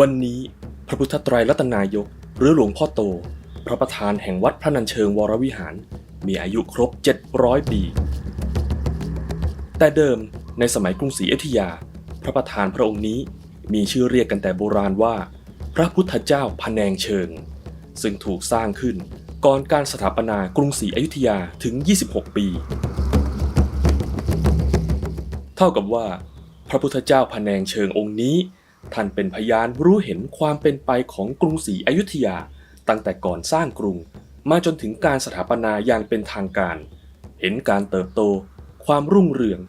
วันนี้พระพุทธไตรรัตนายก หรือหลวงพ่อโต พระประธานแห่งวัดพระนันเชิงวรวิหาร มีอายุครบ 700 ปี แต่เดิมในสมัยกรุงศรีอยุธยา พระประธานพระองค์นี้มีชื่อเรียกกันแต่โบราณว่า พระพุทธเจ้าพแนงเชิง ซึ่งถูกสร้างขึ้นก่อนการสถาปนากรุงศรีอยุธยาถึง 26 ปี เท่ากับว่า พระพุทธเจ้าพแนงเชิงองค์นี้ ท่านเป็นพยานรู้เห็นความเป็นไปของกรุงศรีอยุธยา ตั้งแต่ก่อนสร้างกรุง มาจนถึงการสถาปนาอย่างเป็นทางการ เห็นการเติบโต ความรุ่งเรือง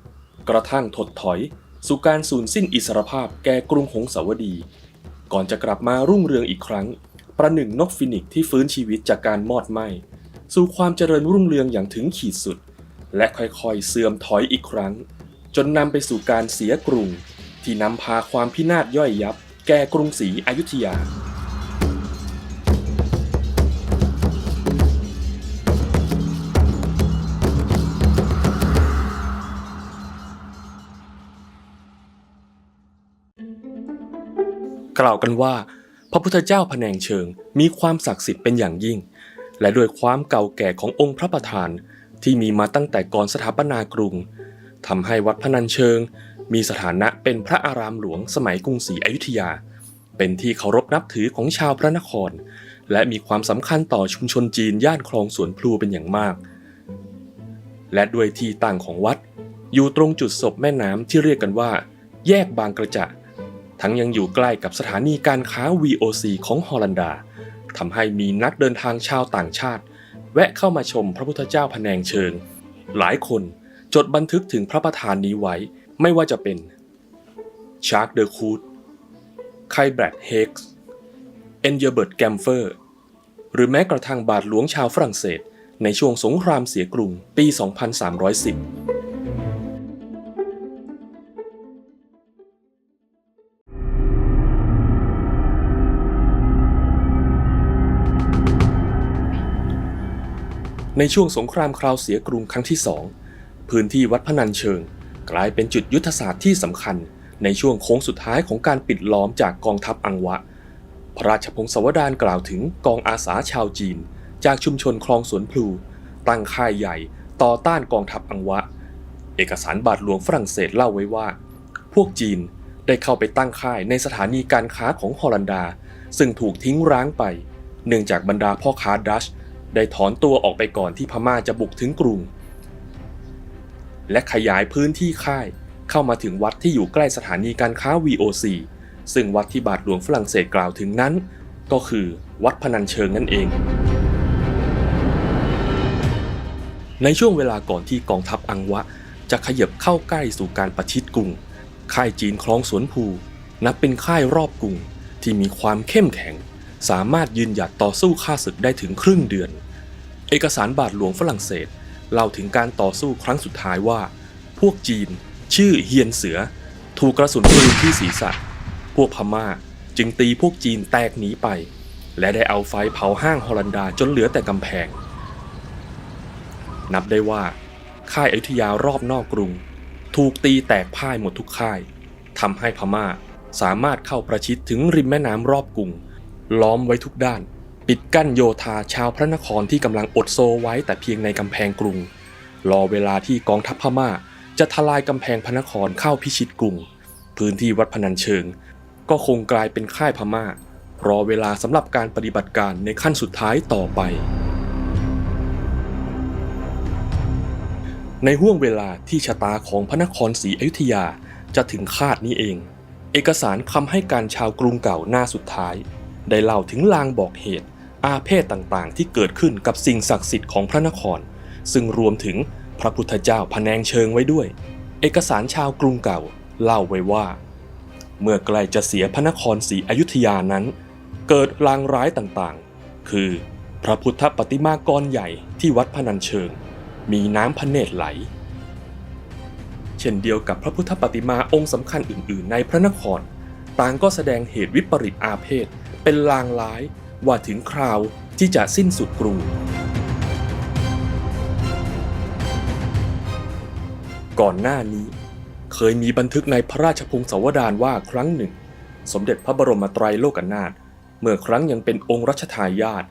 กระทั่งถดถอย สู่การสูญสิ้นอิสรภาพแก่กรุงหงสาวดี ก่อนจะกลับมารุ่งเรืองอีกครั้ง ประหนึ่งนกฟินิกซ์ที่ฟื้นชีวิตจากการมอดไหม้สู่ความเจริญรุ่งเรืองอย่างถึงขีดสุด และค่อยๆเสื่อมถอยอีกครั้ง จนนำไปสู่การเสียกรุง ที่นำพาความพินาศย่อยยับ แก่กรุงศรีอยุธยา กล่าวกันว่า พระพุทธเจ้าพแนงเชิงมีความศักดิ์สิทธิ์เป็นอย่างยิ่ง และด้วยความเก่าแก่ขององค์พระประธานที่มีมาตั้งแต่ก่อนสถาปนากรุงทำให้วัดพนัญเชิง มีสถานะเป็นพระอารามหลวงสมัยกรุงศรีอยุธยา เป็นที่เคารพนับถือของชาวพระนคร และมีความสำคัญต่อชุมชนจีนย่านคลองสวนพลูเป็นอย่างมาก และด้วยที่ตั้งของวัด อยู่ตรงจุดศพแม่น้ำที่เรียกกันว่า แยกบางกระจะ ทั้งยังอยู่ใกล้กับสถานีการค้า VOC ของฮอลันดาทำให้มีนักเดินทางชาวต่างชาติ แวะเข้ามาชมพระพุทธเจ้าพะแนงเชิง หลายคนจดบันทึกถึงพระประธานนี้ไว้ ไม่ว่าจะเป็นชาร์กเดอคูดไคแบรดเฮกส์เอนเยเบิร์ตแกมเฟอร์หรือแม้กระทั่งบาทหลวงชาวฝรั่งเศส ในช่วงสงครามเสียกรุงปี 2310ในช่วงสงครามคราวเสียกรุงครั้งที่สองพื้นที่วัดพนัญเชิง กลายเป็นจุดยุทธศาสตร์ที่สำคัญในช่วงโค้งสุดท้ายของการปิดล้อมจากกองทัพอังวะ พระราชพงศาวดารกล่าวถึงกองอาสาชาวจีน จากชุมชนคลองสวนพลู ตั้งค่ายใหญ่ต่อต้านกองทัพอังวะ เอกสารบาทหลวงฝรั่งเศสเล่าไว้ว่า พวกจีนได้เข้าไปตั้งค่ายในสถานีการค้าของฮอลันดา ซึ่งถูกทิ้งร้างไป เนื่องจากบรรดาพ่อค้าดัช ได้ถอนตัวออกไปก่อนที่พม่าจะบุกถึงกรุง และขยายพื้นที่ค่าย เข้ามาถึงวัดที่อยู่ใกล้สถานีการค้า VOC ซึ่งวัดที่บาทหลวงฝรั่งเศสกล่าวถึงนั้น ก็คือวัดพนัญเชิงนั่นเอง ในช่วงเวลาก่อนที่กองทัพอังวะ จะขยับเข้าใกล้สู่การประชิดกรุง ค่ายจีนคลองสวนภู นับเป็นค่ายรอบกรุงที่มีความเข้มแข็ง สามารถยืนหยัดต่อสู้ข้าศึกได้ถึงครึ่งเดือน เอกสารบาทหลวงฝรั่งเศส เล่าถึงการต่อสู้ครั้งสุดท้ายว่า พวกจีน ชื่อเฮียนเสือ ถูกกระสุนปืนที่ศีรษะ พวกพม่าจึงตีพวกจีนแตกหนีไป และได้เอาไฟเผาห้างฮอลันดาจนเหลือแต่กำแพง นับได้ว่า ค่ายอยุธยารอบนอกกรุง ถูกตีแตกพ่ายหมดทุกค่ายทำให้พม่าสามารถเข้าประชิดถึงริมแม่น้ำรอบกรุง ล้อมไว้ทุกด้าน ปิดกั้นโยธาชาวพระนครที่กำลังอดโซไว้แต่เพียงในกำแพงกรุง รอเวลาที่กองทัพพม่า จะทลายกำแพงพระนครเข้าพิชิตกรุง พื้นที่วัดพนัญเชิง ก็คงกลายเป็นค่ายพม่า รอเวลาสำหรับการปฏิบัติการในขั้นสุดท้ายต่อไป ในห่วงเวลาที่ชะตาของพระนครศรีอยุธยาจะถึงคาดนี้เอง เอกสารคำให้การชาวกรุงเก่าหน้าสุดท้าย ได้เล่าถึงลางบอกเหตุ อาเพศต่างๆ ที่เกิดขึ้นกับสิ่งศักดิ์สิทธิ์ของพระนคร ซึ่งรวมถึงพระพุทธเจ้าพะแนงเชิงไว้ด้วย เอกสารชาวกรุงเก่าเล่าไว้ว่า เมื่อใกล้จะเสียพระนครศรีอยุธยานั้น เกิดลางร้ายต่างๆ คือพระพุทธปฏิมากรใหญ่ที่วัดพนัญเชิง มีน้ำพระเนตรไหล เช่นเดียวกับพระพุทธปฏิมาองค์สำคัญอื่น ๆ ในพระนคร ต่างก็แสดงเหตุวิปริตอาเพศเป็นลางร้าย ว่าถึงคราวที่จะสิ้นสุดกรุง ก่อนหน้านี้ เคยมีบันทึกในพระราชพงศาวดารว่าครั้งหนึ่ง สมเด็จพระบรมไตรโลกนาถเมื่อครั้งยังเป็นองค์รัชทายาท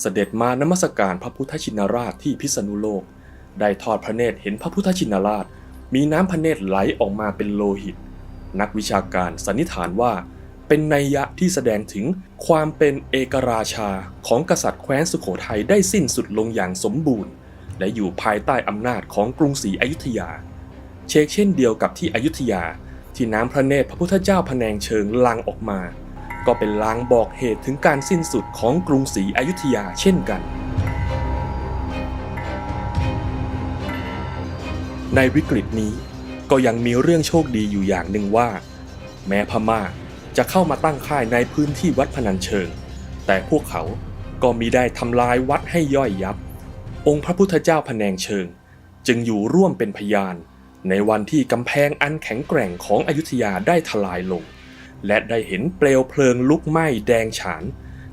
เสด็จมานมัสการพระพุทธชินราชที่พิษณุโลก ได้ทอดพระเนตรเห็นพระพุทธชินราช มีน้ำพระเนตรไหลออกมาเป็นโลหิต นักวิชาการสันนิษฐานว่า เป็นนัยยะที่แสดงถึงความเป็นเอกราชาของกษัตริย์แคว้นสุโขทัยได้สิ้นสุดลงอย่างสมบูรณ์ และอยู่ภายใต้อำนาจของกรุงศรีอยุธยา เชกเช่นเดียวกับที่อยุธยาที่น้ำพระเนตรพระพุทธเจ้าพแนงเชิงลังออกมา ก็เป็นลางบอกเหตุถึงการสิ้นสุดของกรุงศรีอยุธยาเช่นกัน ในวิกฤตนี้ก็ยังมีเรื่องโชคดีอยู่อย่างหนึ่งว่า แม้พม่า จะเข้ามาตั้งค่ายในพื้นที่วัดพนัญเชิง แต่พวกเขาก็มิได้ทำลายวัดให้ย่อยยับ องค์พระพุทธเจ้าพแนงเชิง จึงอยู่ร่วมเป็นพยาน ในวันที่กำแพงอันแข็งแกร่งของอยุธยาได้ทลายลง และได้เห็นเปลวเพลิงลุกไหม้แดงฉาน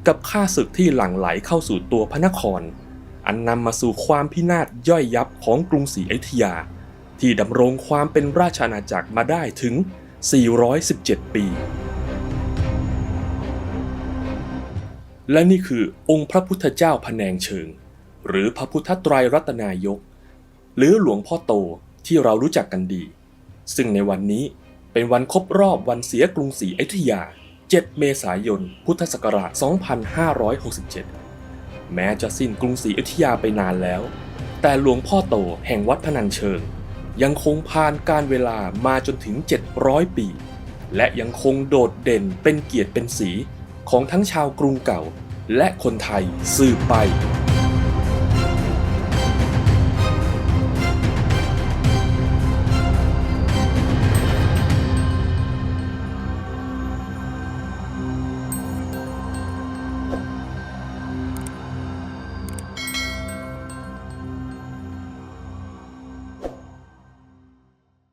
กับข้าศึกที่หลั่งไหลเข้าสู่ตัวพระนคร อันนำมาสู่ความพินาศย่อยยับของกรุงศรีอยุธยา ที่ดำรงความเป็นราชอาณาจักรมาได้ถึง 417 ปี และนี่คือองค์พระพุทธเจ้าพแนงเชิง หรือพระพุทธไตรรัตนายก หรือหลวงพ่อโตที่เรารู้จักกันดี ซึ่งในวันนี้เป็นวันครบรอบวันเสียกรุงศรีอยุธยา 7 เมษายน พุทธศักราช 2567 แม้จะสิ้นกรุงศรีอยุธยาไปนานแล้ว แต่หลวงพ่อโตแห่งวัดพนัญเชิง ยังคงผ่านการเวลามาจนถึง 700 ปี และยังคงโดดเด่นเป็นเกียรติเป็นสี ของทั้งชาวกรุงเก่า และคนไทยสืบไป